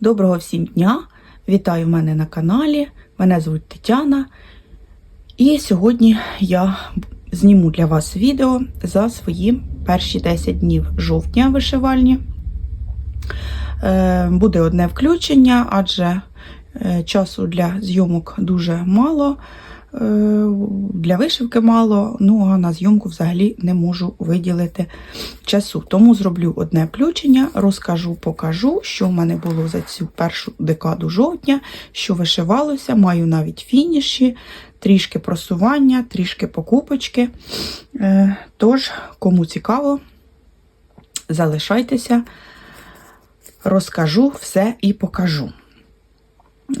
Доброго всім дня! Вітаю мене на каналі. Мене звуть Тетяна. І сьогодні я зніму для вас відео за свої перші 10 днів жовтня вишивальні. Е, Буде одне включення, адже е, часу для зйомок дуже мало, для вишивки мало, ну а на зйомку взагалі не можу виділити часу. Тому зроблю одне включення, розкажу, покажу, що в мене було за цю першу декаду жовтня, що вишивалося, маю навіть фініші, трішки просування, трішки покупочки. Е, Тож, кому цікаво, залишайтеся, розкажу все і покажу.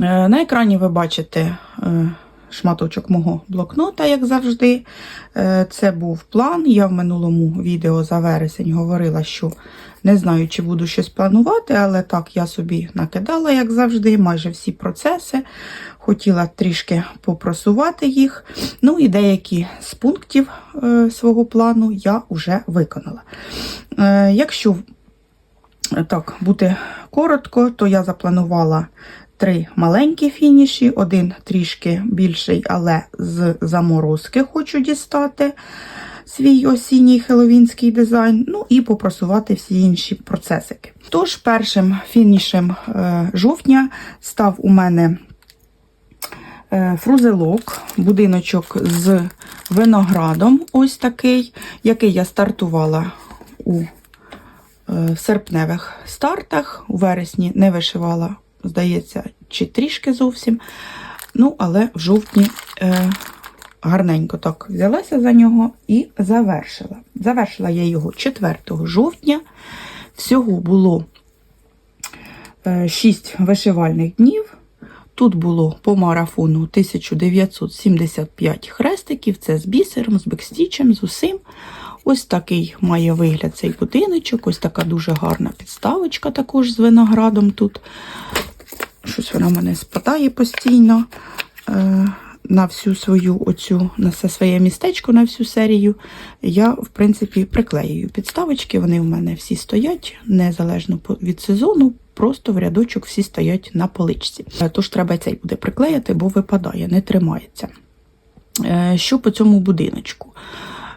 Е, На екрані ви бачите е, шматочок мого блокнота, як завжди. Е, Це був план. Я в минулому відео за вересень говорила, що не знаю, чи буду щось планувати, але так я собі накидала, як завжди, майже всі процеси. Хотіла трішки попросувати їх. Ну і деякі з пунктів е, свого плану я вже виконала. Е, Якщо так, бути коротко, то я запланувала три маленькі фініші, один трішки більший, але з заморозки хочу дістати свій осінній хеловінський дизайн, ну і попросувати всі інші процесики. Тож, першим фінішем е, жовтня став у мене е, фрузелок, будиночок з виноградом, ось такий, який я стартувала у в серпневих стартах. У вересні не вишивала, здається, чи трішки зовсім. Ну, але в жовтні е, гарненько так взялася за нього і завершила. Завершила я його 4 жовтня. Всього було е, 6 вишивальних днів. Тут було по марафону 1975 хрестиків. Це з бісером, з бекстічем, з усім. Ось такий має вигляд цей будиночок. Ось така дуже гарна підставочка також з виноградом тут. Щось вона мене спадає постійно е, на всю свою оцю, на все своє містечко, на всю серію. Я, в принципі, приклеюю підставочки. Вони в мене всі стоять незалежно від сезону. Просто в рядочок всі стоять на поличці. Е, Тож треба цей буде приклеїти, бо випадає, не тримається. Е, Що по цьому будиночку?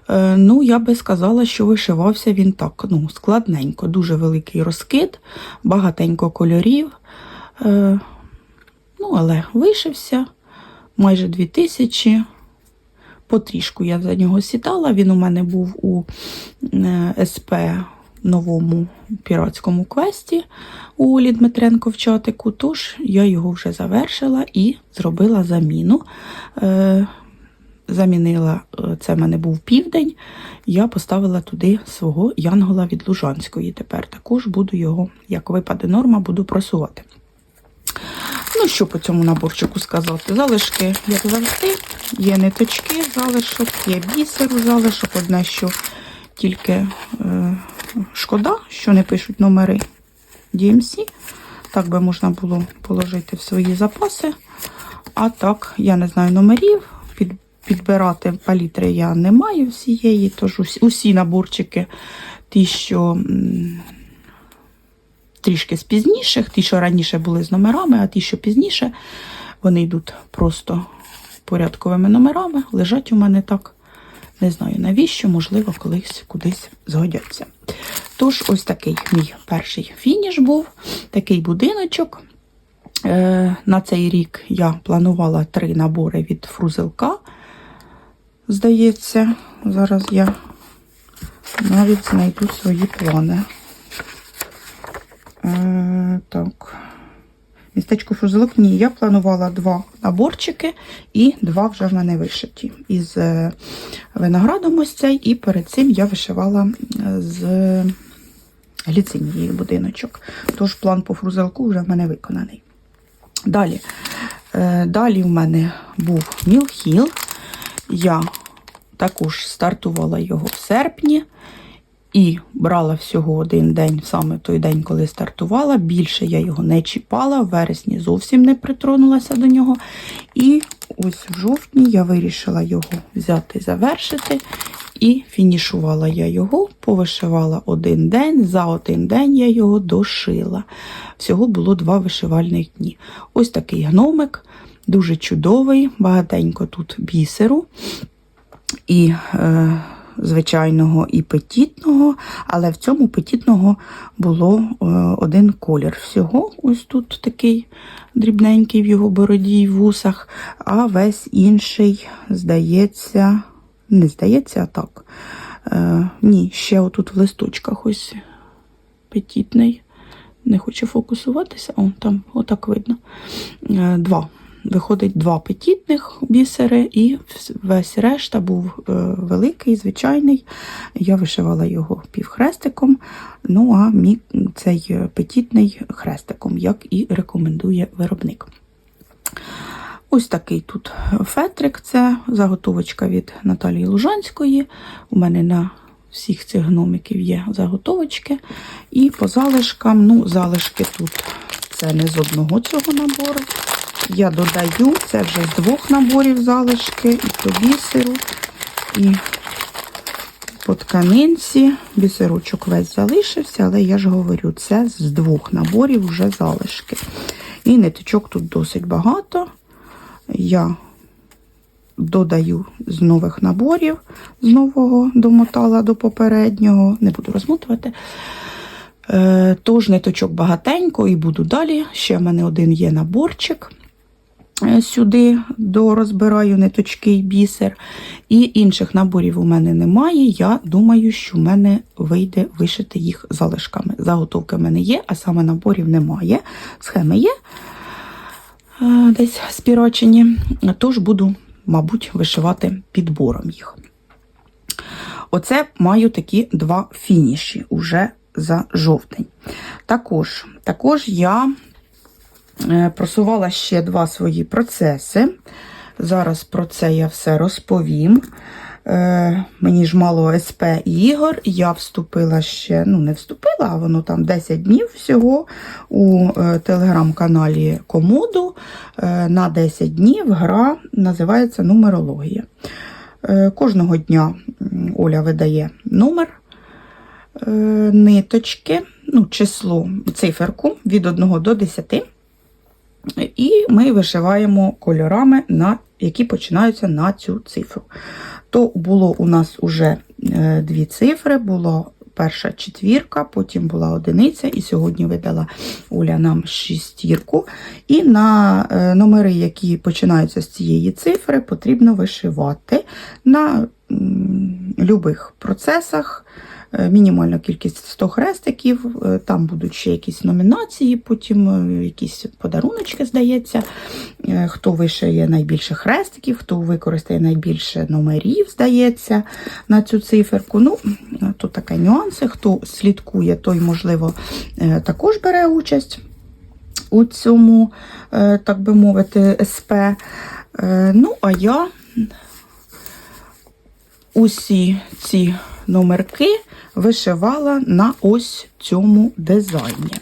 Е, Ну, я би сказала, що вишивався він так, ну, складненько, дуже великий розкид, багатенько кольорів. Е, Ну, але вишився майже 2000. Потрішку я за нього сідала. Він у мене був у е, СП новому піратському квесті у Олі Дмитренко в чатику, тож я його вже завершила і зробила заміну. Е, замінила, це в мене був південь, я поставила туди свого Янгола від Лужанської. Тепер також буду його, як випаде норма, буду просувати. Ну, що по цьому наборчику сказати? Залишки, як завжди, є ниточки, залишок, є бісеру, залишок. Одне, що тільки е, шкода, що не пишуть номери DMC. Так би можна було положити в свої запаси. А так, я не знаю номерів. Під, підбирати палітри я не маю всієї, тож усі, усі наборчики, ті, що м, трішки з пізніших, ті, що раніше були з номерами, а ті, що пізніше, вони йдуть просто порядковими номерами, лежать у мене так. Не знаю навіщо, можливо, колись кудись згодяться. Тож, ось такий мій перший фініш був, такий будиночок. Е, На цей рік я планувала три набори від фрузелка. Здається, зараз я навіть знайду свої плани. Е, так. Містечко фрузелок. Ні, я планувала два наборчики, і два вже в мене вишиті. Із е, виноградом ось цей, і перед цим я вишивала з гліцинією будиночок. Тож план по фрузелку вже в мене виконаний. Далі. Е, Далі в мене був Мілхіл. Я також стартувала його в серпні. І брала всього один день, саме той день, коли стартувала. Більше я його не чіпала, в вересні зовсім не притронулася до нього. І ось в жовтні я вирішила його взяти, завершити І фінішувала я його, повишивала один день. За один день я його дошила. Всього було два вишивальних дні. Ось такий гномик, дуже чудовий, багатенько тут бісеру. І е, звичайного і петітного, але в цьому петітного було е, один колір. Всього ось тут такий дрібненький в його бороді і вусах, а весь інший, здається, не здається, а так. Е, ні, ще отут в листочках ось петітний. Не хоче фокусуватися, о, там отак видно. Е, Два. Виходить два петітних бісери, і весь решта був е, великий, звичайний. Я вишивала його півхрестиком, ну а мій цей петітний хрестиком, як і рекомендує виробник. Ось такий тут фетрик, це заготовочка від Наталії Лужанської. У мене на всіх цих гномиків є заготовочки. І по залишкам, ну, залишки тут це не з одного цього набору. Я додаю, це вже з двох наборів залишки, і по бісеру, і по тканинці. Бісерочок весь залишився, але я ж говорю, це з двох наборів вже залишки. І ниточок тут досить багато. Я додаю з нових наборів, з нового домотала до попереднього. Не буду розмотувати. Е, Тож ниточок багатенько і буду далі. Ще в мене один є наборчик. Е, Сюди дорозбираю ниточки і бісер. І інших наборів у мене немає. Я думаю, що в мене вийде вишити їх залишками. Заготовки в мене є, а саме наборів немає. Схеми є е, десь спірочені. Тож буду, мабуть, вишивати підбором їх. Оце маю такі два фініші уже за жовтень. Також, також я просувала ще два свої процеси. Зараз про це я все розповім. Е, мені ж мало СП ігор, я вступила ще, ну, не вступила, а воно там 10 днів всього у е, телеграм-каналі Комоду. Е, на 10 днів гра називається Нумерологія. Е, кожного дня Оля видає номер е, ниточки, ну, число, циферку від 1 до 10. І ми вишиваємо кольорами, на, які починаються на цю цифру. То було у нас уже е, дві цифри, була перша четвірка, потім була одиниця, і сьогодні видала Оля нам шістірку. І на е, номери, які починаються з цієї цифри, потрібно вишивати на любих процесах. Е, Мінімальна кількість 100 хрестиків, е, там будуть ще якісь номінації, потім е, якісь подаруночки, здається. Хто вишиє найбільше хрестиків, хто використає найбільше номерів, здається, на цю циферку. Ну, тут такі нюанси. Хто слідкує, той, можливо, також бере участь у цьому, так би мовити, СП. Ну, а я усі ці номерки вишивала на ось цьому дизайні.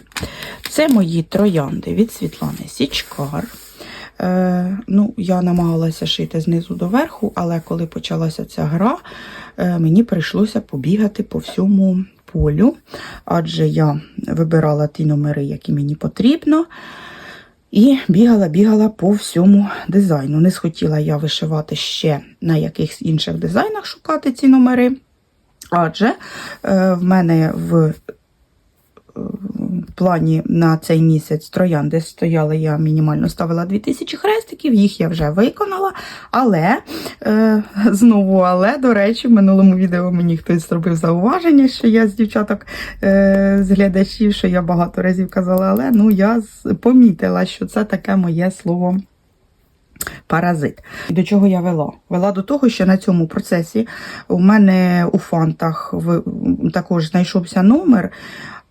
Це мої троянди від Світлани Січкар. Е, ну, Я намагалася шити знизу до верху, але коли почалася ця гра, е, мені прийшлося побігати по всьому полю, адже я вибирала ті номери, які мені потрібно. І бігала-бігала по всьому дизайну. Не схотіла я вишивати ще на якихось інших дизайнах шукати ці номери. Адже е, в мене в е, плані на цей місяць троянди стояли, я мінімально ставила 2000 хрестиків, їх я вже виконала. Але, е, знову, але, до речі, в минулому відео мені хтось зробив зауваження, що я з дівчаток з глядачів, що я багато разів казала, але ну я помітила, що це таке моє слово. Паразит. До чого я вела? Вела до того, що на цьому процесі у мене у фантах також знайшовся номер,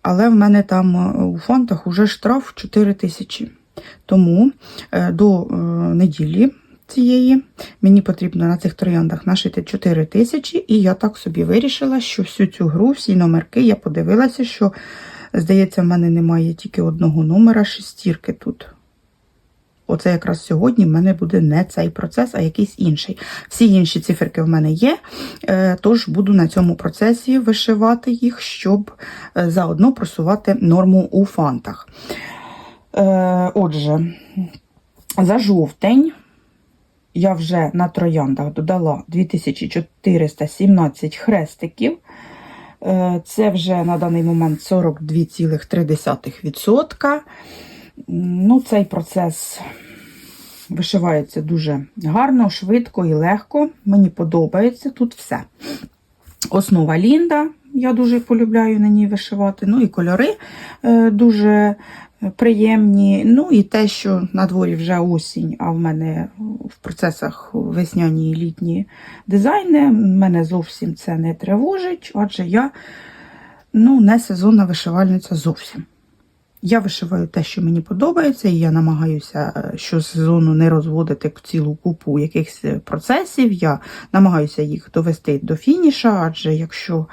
але в мене там е, у фантах уже штраф 4 тисячі. Тому е, до е, неділі цієї мені потрібно на цих трояндах нашити 4 тисячі, і я так собі вирішила, що всю цю гру, всі номерки, я подивилася, що, здається, в мене немає тільки одного номера шестірки тут. Оце якраз сьогодні в мене буде не цей процес, а якийсь інший. Всі інші циферки в мене є, е, тож буду на цьому процесі вишивати їх, щоб е, заодно просувати норму у фантах. Е, Отже, за жовтень я вже на трояндах додала 2417 хрестиків. Це вже на даний момент 42,3%. Ну, цей процес вишивається дуже гарно, швидко і легко. Мені подобається тут все. Основа Лінда, я дуже полюбляю на ній вишивати. Ну і кольори е, дуже приємні. Ну і те, що на дворі вже осінь, а в мене в процесах весняні і літні дизайни, мене зовсім це не тривожить, адже я ну, не сезонна вишивальниця зовсім. Я вишиваю те, що мені подобається, і я намагаюся е, щосезону не розводити цілу купу якихось процесів. Я намагаюся їх довести до фініша, адже якщо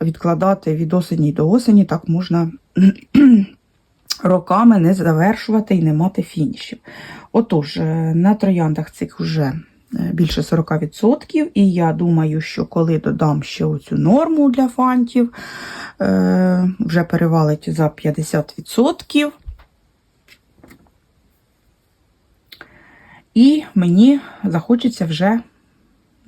відкладати від осені до осені, так можна роками не завершувати і не мати фінішів. Отож, е, на трояндах цих вже е, більше 40%, і я думаю, що коли додам ще оцю норму для фантів, е, вже перевалить за 50%. І мені захочеться вже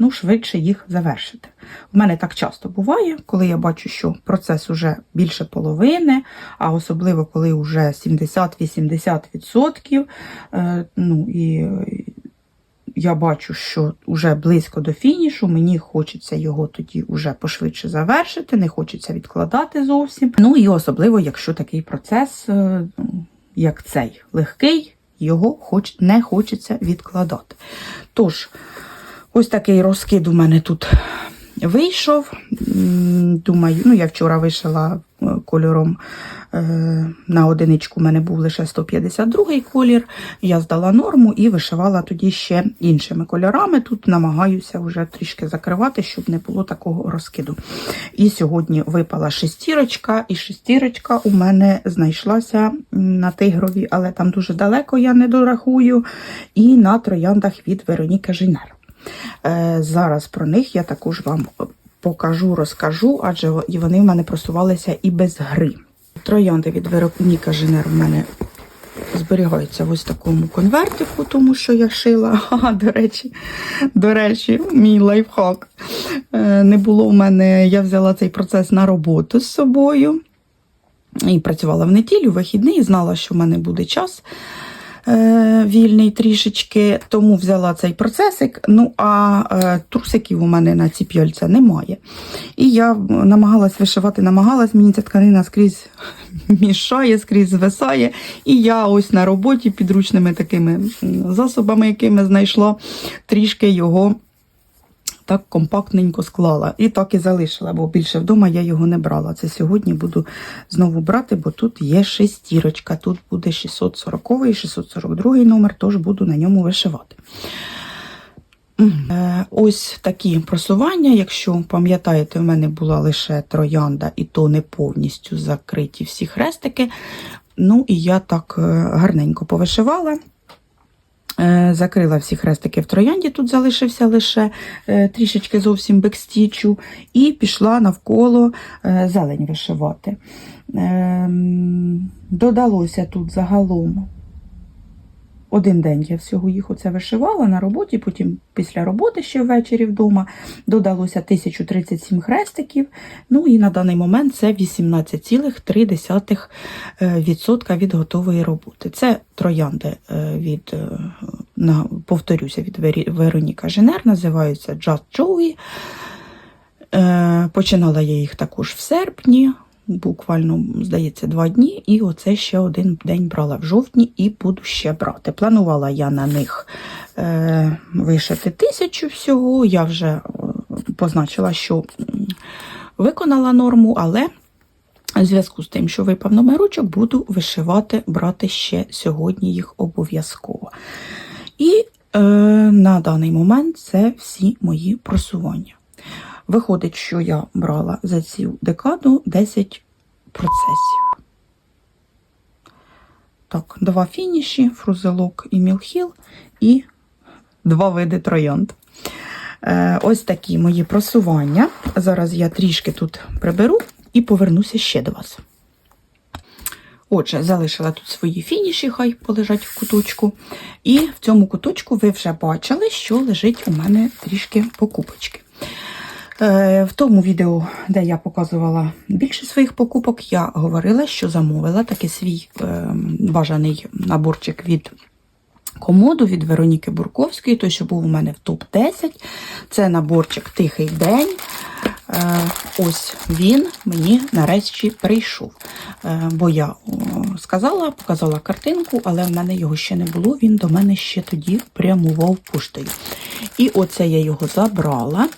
ну, швидше їх завершити. У мене так часто буває, коли я бачу, що процес уже більше половини, а особливо коли вже 70-80%. е, Ну, і я бачу, що вже близько до фінішу, мені хочеться його тоді вже пошвидше завершити, не хочеться відкладати зовсім. Ну і особливо, якщо такий процес, е, як цей, легкий, його хоч, не хочеться відкладати. Тож, ось такий розкид у мене тут вийшов. Думаю, ну я вчора вишила кольором е, на одиничку, у мене був лише 152 колір. Я здала норму і вишивала тоді ще іншими кольорами. Тут намагаюся вже трішки закривати, щоб не було такого розкиду. І сьогодні випала шестірочка, і шестірочка у мене знайшлася на тигрові, але там дуже далеко я не дорахую. І на трояндах від Вероніки Жінер. Е, Зараз про них я також вам покажу, розкажу, адже вони в мене просувалися і без гри. Троянди від Вероніка Женер в мене зберігаються в ось такому конвертику, тому що я шила. Ага, до речі, до речі, мій лайфхак. Е, Не було в мене, я взяла цей процес на роботу з собою. І працювала в неділю, вихідний, знала, що в мене буде час вільний трішечки, тому взяла цей процесик. Ну, а е, трусиків у мене на ці п'яльця немає. І я намагалась вишивати, намагалась, мені ця тканина скрізь мішає, скрізь звисає. І я ось на роботі підручними такими засобами, якими знайшла, трішки його. Так компактненько склала. І так і залишила, бо більше вдома я його не брала. Це сьогодні буду знову брати, бо тут є шестірочка. Тут буде 640 і 642 номер, тож буду на ньому вишивати. Е, Ось такі просування. Якщо пам'ятаєте, в мене була лише троянда, і то не повністю закриті всі хрестики. Ну і я так е, гарненько повишивала. Е, Закрила всі хрестики в троянді, тут залишився лише е, трішечки зовсім бекстічу, і пішла навколо е, зелень вишивати. Ем, Додалося тут загалом один день я всього їх оце вишивала на роботі, потім після роботи ще ввечері вдома додалося 1037 хрестиків. Ну і на даний момент це 18,3% від готової роботи. Це троянди е, від, е, повторюся, від Вероніка Женер, називаються Just Joey. Е, Починала я їх також в серпні, буквально, здається, два дні, і оце ще один день брала в жовтні і буду ще брати. Планувала я на них е, вишити тисячу всього. Я вже е, позначила, що виконала норму, але в зв'язку з тим, що випав номерочок, буду вишивати, брати ще сьогодні їх обов'язково. І е, на даний момент це всі мої просування. Виходить, що я брала за цю декаду 10 процесів. Так, два фініші, фрузелок і мілхіл, і два види троянд. Е, ось такі мої просування. Зараз я трішки тут приберу і повернуся ще до вас. Отже, залишила тут свої фініші, хай полежать в куточку. І в цьому куточку ви вже бачили, що лежить у мене трішки покупочки. Е, В тому відео, де я показувала більше своїх покупок, я говорила, що замовила такий свій е, бажаний наборчик від комоду від Вероніки Бурковської, той, що був у мене в топ-10. Це наборчик Тихий день. Е, Ось він мені нарешті прийшов. Е, Бо я сказала, показала картинку, але в мене його ще не було. Він до мене ще тоді прямував поштою. І оце я його забрала.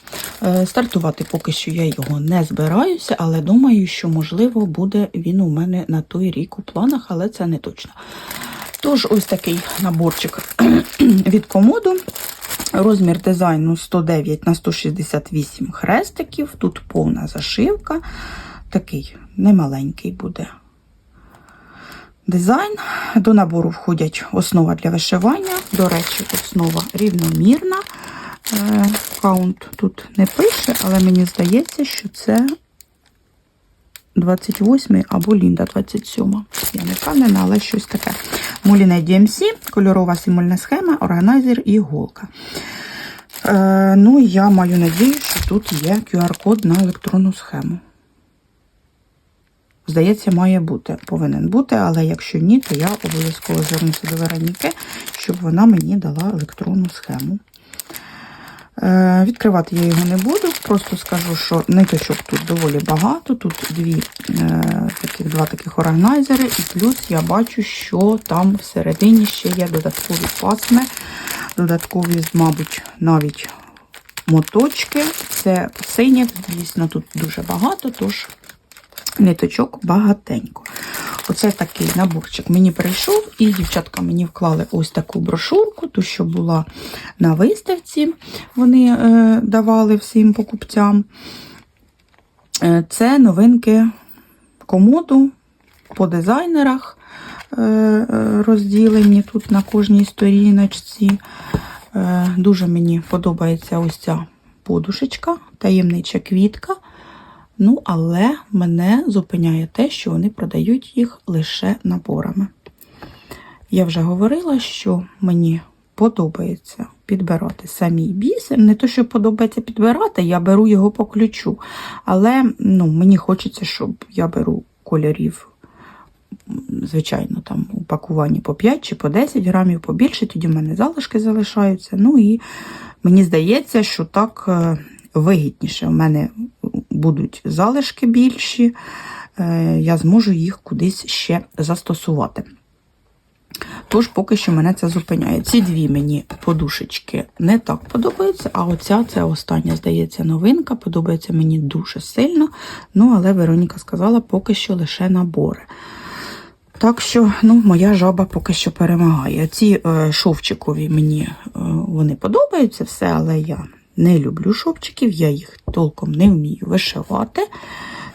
Е, Стартувати поки що я його не збираюся, але думаю, що, можливо, буде він у мене на той рік у планах, але це не точно. Тож, ось такий наборчик від комоду. Розмір дизайну 109 на 168 хрестиків. Тут повна зашивка. Такий немаленький буде дизайн. До набору входять основа для вишивання. До речі, основа рівномірна. Е, Каунт тут не пише, але мені здається, що це 28 або Лінда 27. Я не впевнена, але щось таке. Муліне DMC, кольорова символьна схема, органайзер і іголка. Е, ну, я маю надію, що тут є QR-код на електронну схему. Здається, має бути, повинен бути, але якщо ні, то я обов'язково звернуся до Вероніки, щоб вона мені дала електронну схему. Е, Відкривати я його не буду, просто скажу, що ниточок тут доволі багато. Тут дві, е, таких, два таких органайзери, і плюс я бачу, що там всередині ще є додаткові пасми, додаткові, мабуть, навіть моточки. Це синіх, звісно, тут дуже багато, тож ниточок багатенько. Оце такий наборчик мені прийшов, і дівчатка мені вклали ось таку брошурку, ту, що була на виставці, вони е, давали всім покупцям. Е, це новинки комоду по дизайнерах е, розділені тут на кожній сторіночці. Дуже мені подобається ось ця подушечка, таємнича квітка. Ну, але мене зупиняє те, що вони продають їх лише наборами. Я вже говорила, що мені подобається підбирати самій бісер. Не то, що подобається підбирати, я беру його по ключу. Але ну, мені хочеться, щоб я беру кольорів, звичайно, там у пакуванні по 5 чи по 10 грамів, побільше, тоді в мене залишки залишаються. Ну і мені здається, що так е, вигідніше. У мене будуть залишки більші, е, я зможу їх кудись ще застосувати. Тож, поки що мене це зупиняє. Ці дві мені подушечки не так подобаються, а оця це остання, здається, новинка. Подобається мені дуже сильно. Ну, але Вероніка сказала, поки що лише набори. Так що, ну, моя жаба поки що перемагає. Ці е, шовчикові мені е, вони подобаються все, але я не люблю шовчиків, я їх толком не вмію вишивати.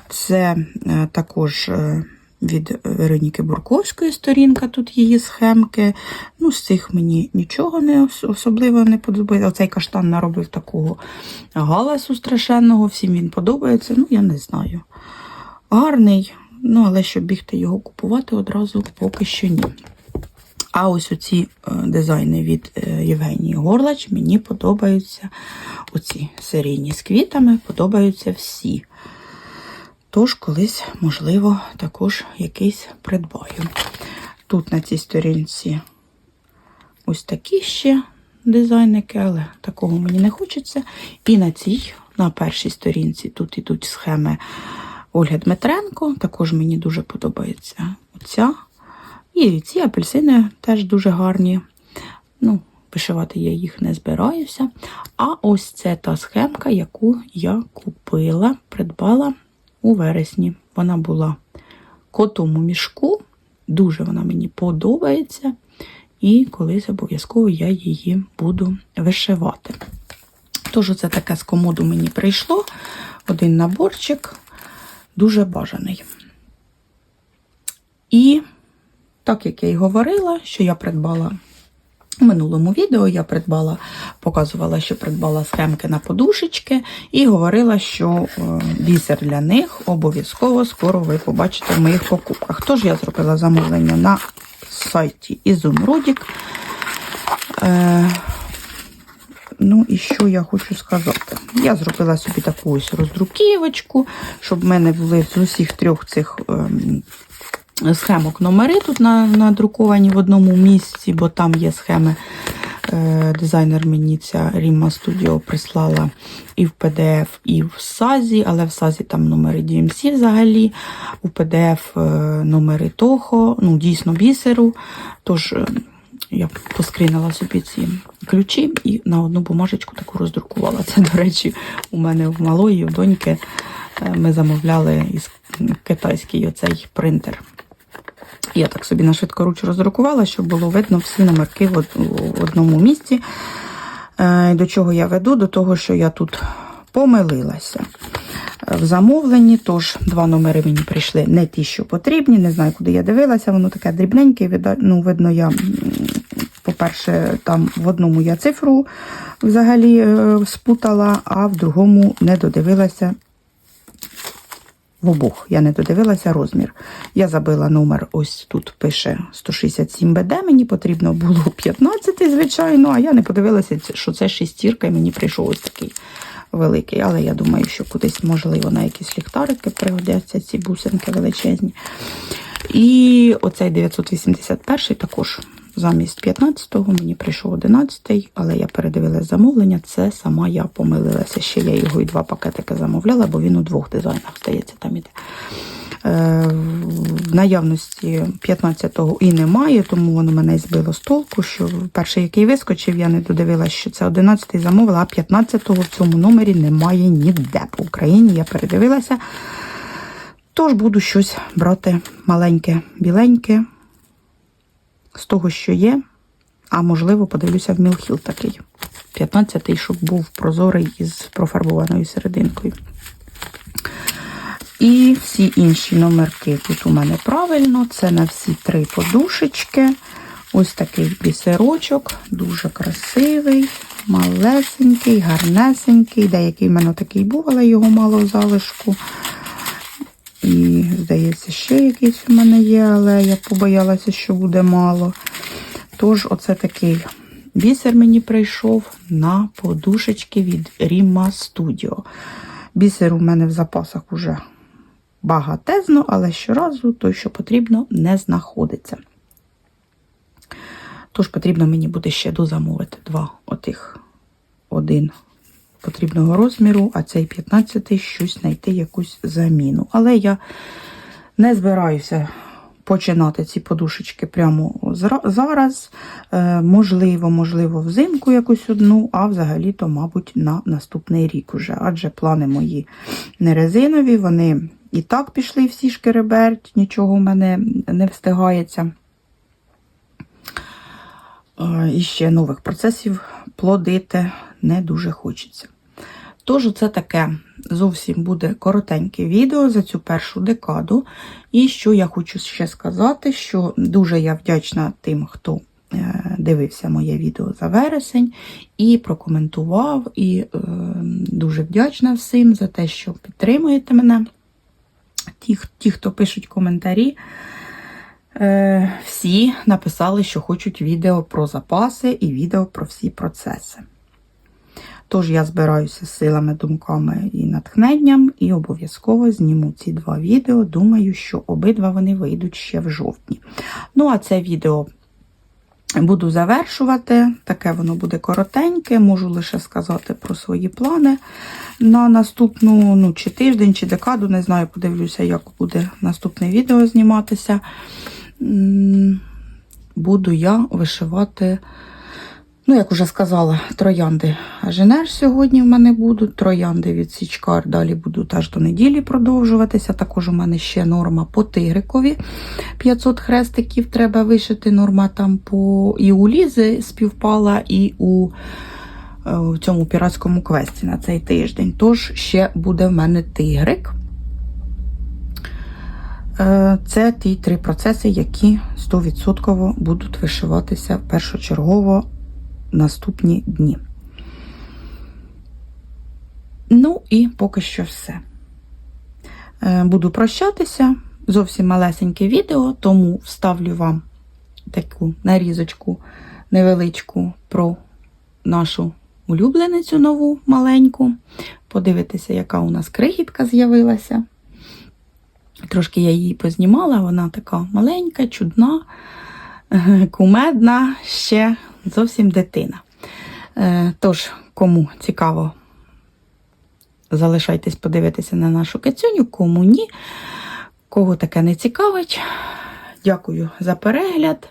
Це е, також е, від Вероніки Бурковської сторінка, тут її схемки. Ну, з цих мені нічого не особливо не подобається. Оцей каштан наробив такого галасу страшенного, всім він подобається. Ну, я не знаю. Гарний, ну, але щоб бігти його купувати одразу поки що ні. А ось оці е, дизайни від е, Євгенії Горлач мені подобаються. Оці серійні з квітами подобаються всі. Тож, колись, можливо, також якийсь придбаю. Тут на цій сторінці ось такі ще дизайники, але такого мені не хочеться. І на цій, на першій сторінці, тут ідуть схеми Ольги Дмитренко. Також мені дуже подобається оця. І ці апельсини теж дуже гарні. Ну, вишивати я їх не збираюся. А ось це та схемка, яку я купила, придбала у вересні. Вона була котом у мішку. Дуже вона мені подобається. І колись обов'язково я її буду вишивати. Тож, це таке з комоду мені прийшло. Один наборчик, дуже бажаний. І так як я й говорила, що я придбала у минулому відео, я придбала, показувала, що придбала схемки на подушечки, і говорила, що е, бісер для них обов'язково скоро ви побачите в моїх покупках. Тож я зробила замовлення на сайті Ізумрудік. Е, Ну і що я хочу сказати? Я зробила собі таку ось роздруківочку, щоб в мене були з усіх трьох цих ем, схемок номери тут надруковані в одному місці, бо там є схеми. Е, Дизайнер мені ця Rima Studio прислала і в PDF, і в SAZі, але в SAZі там номери DMC взагалі, у PDF е, номери Toho, ну дійсно бісеру. Тож е, я поскрінила собі ці ключі і на одну бумажечку таку роздрукувала. Це, до речі, у мене в малої, в доньки ми замовляли із китайський оцей принтер. Я так собі на швидкоруч роздрукувала, щоб було видно всі номерки в одному місці. Е, До чого я веду? До того, що я тут помилилася. В замовленні, тож два номери мені прийшли не ті, що потрібні. Не знаю, куди я дивилася, воно таке дрібненьке. Ну, видно, я, по-перше, там в одному я цифру взагалі е, спутала, а в другому не додивилася в обох я не додивилася розмір. Я забила номер, ось тут пише 167 БД, мені потрібно було 15, звичайно, а я не подивилася, що це шестірка, і мені прийшов ось такий великий. Але я думаю, що кудись, можливо, на якісь ліхтарики пригодяться ці бусинки величезні. І оцей 981 також замість 15-го мені прийшов 11-й, але я передивилася замовлення. Це сама я помилилася. Ще я його і два пакетики замовляла, бо він у двох дизайнах, здається, там іде. Е, В наявності 15-го і немає, тому воно мене збило з толку, що перший, який вискочив, я не додивилася, що це 11-й замовила, а 15-го в цьому номері немає ніде. По Україні я передивилася. Тож буду щось брати маленьке, біленьке, з того, що є. А можливо, подивлюся в Мілхіл такий. 15-й, щоб був прозорий із профарбованою серединкою. І всі інші номерки тут у мене правильно. Це на всі три подушечки. Ось такий бісерочок, дуже красивий, малесенький, гарнесенький. Деякий в мене такий був, але його мало в залишку. І, здається, ще якийсь у мене є, але я побоялася, що буде мало. Тож, оце такий бісер мені прийшов на подушечки від Rima Studio. Бісер у мене в запасах уже багатезно, але щоразу той, що потрібно, не знаходиться. Тож потрібно мені буде ще дозамовити два отих один потрібного розміру, а цей 15 щось знайти якусь заміну. Але я не збираюся починати ці подушечки прямо зараз. Е, можливо, можливо, взимку якусь одну, а взагалі-то, мабуть, на наступний рік уже. Адже плани мої не резинові, вони і так пішли всі шкереберть, нічого в мене не встигається. Е, І ще нових процесів плодити не дуже хочеться. Тож, це таке зовсім буде коротеньке відео за цю першу декаду. І що я хочу ще сказати, що дуже я вдячна тим, хто е, дивився моє відео за вересень і прокоментував. І е, дуже вдячна всім за те, що підтримуєте мене. Ті, ті хто пишуть коментарі. Е, всі написали, що хочуть відео про запаси і відео про всі процеси. Тож я збираюся з силами, думками і натхненням, і обов'язково зніму ці два відео. Думаю, що обидва вони вийдуть ще в жовтні. Ну, а це відео буду завершувати. Таке воно буде коротеньке. Можу лише сказати про свої плани на наступну ну, чи тиждень, чи декаду. Не знаю, подивлюся, як буде наступне відео зніматися. Буду я вишивати. Ну, як уже сказала, троянди Женеш сьогодні в мене будуть. Троянди від Січкар далі будуть аж до неділі продовжуватися. Також у мене ще норма по тигрикові. 500 хрестиків треба вишити. Норма там по і у Лізи співпала, і у, е, у цьому піратському квесті на цей тиждень. Тож ще буде в мене тигрик. Е, Це ті три процеси, які 100% будуть вишиватися першочергово наступні дні. Ну і поки що все. Е, Буду прощатися. Зовсім малесеньке відео, тому вставлю вам таку нарізочку невеличку про нашу улюбленицю нову маленьку. Подивитися, яка у нас крихітка з'явилася. Трошки я її познімала, вона така маленька, чудна, е, кумедна, ще зовсім дитина. Е, Тож, кому цікаво, залишайтесь подивитися на нашу кицюню, кому ні, кого таке не цікавить. Дякую за перегляд.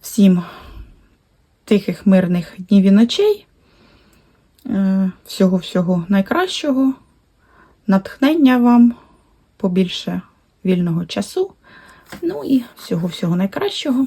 Всім тихих, мирних днів і ночей. Е, Всього-всього найкращого. Натхнення вам, побільше вільного часу. Ну і всього-всього найкращого.